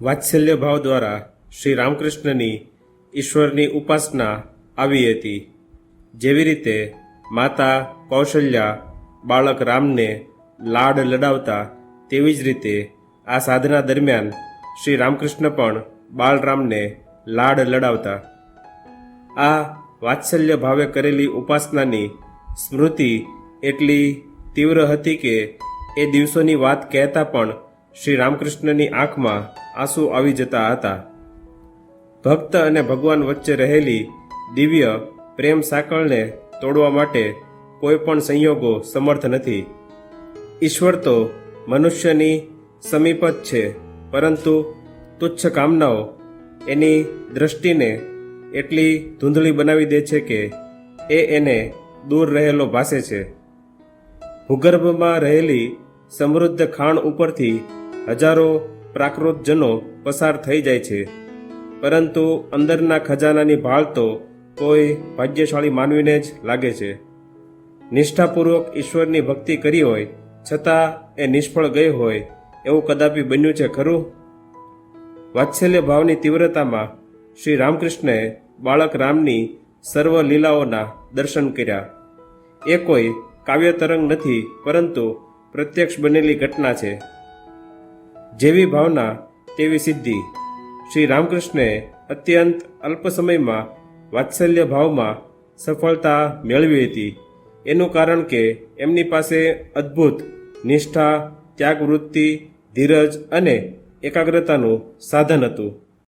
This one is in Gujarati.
વાત્સલ્ય ભાવ દ્વારા શ્રી રામકૃષ્ણની ઈશ્વરની ઉપાસના આવી હતી. જેવી રીતે માતા કૌશલ્યા બાળક રામને લાડ લડાવતા તેવી જ રીતે આ સાધના દરમિયાન શ્રી રામકૃષ્ણ પણ બાળરામને લાડ લડાવતા. આ વાત્સલ્ય ભાવે કરેલી ઉપાસનાની સ્મૃતિ એટલી તીવ્ર હતી કે એ દિવસોની વાત કહેતા પણ શ્રી રામકૃષ્ણની આંખમાં આંસુ આવી જતા હતા. ભક્ત અને ભગવાન વચ્ચે રહેલી દિવ્ય પ્રેમ સાંકળને તોડવા માટે કોઈ પણ સંયોગો સમર્થ નથી. ઈશ્વર તો મનુષ્યની સમીપ જ છે, પરંતુ તુચ્છ કામનાઓ એની દ્રષ્ટિને એટલી ધૂંધળી બનાવી દે છે કે એ એને દૂર રહેલો ભાસે છે. ભૂગર્ભમાં રહેલી સમૃદ્ધ ખાણ ઉપરથી હજારો પ્રાકૃતજનો પસાર થઈ જાય છે. પરંતુ અંદરના ખજાનાની ભાળ તો કોઈ ભાગ્યશાળી માનવીને જ લાગે છે. નિષ્ઠાપૂર્વક ઈશ્વરની ભક્તિ કરી હોય, છતાં એ નિષ્ફળ ગઈ હોય, એવું કદાપી બન્યું છે ખરું? વાત્સલ્ય ભાવની તીવ્રતામાં શ્રી રામકૃષ્ણએ બાળક રામની સર્વ લીલાઓના દર્શન કર્યા. એ કોઈ કાવ્ય તરંગ નથી, પરંતુ પ્રત્યક્ષ બનેલી ઘટના છે. જેવી ભાવના, તેવી સિદ્ધિ. શ્રી રામકૃષ્ણે અત્યંત અલ્પ સમયમાં વાત્સલ્ય ભાવમાં સફળતા મેળવી હતી. એનું કારણ કે એમની પાસે અદ્ભુત નિષ્ઠા, ત્યાગવૃત્તિ, ધીરજ અને એકાગ્રતાનું સાધન હતું.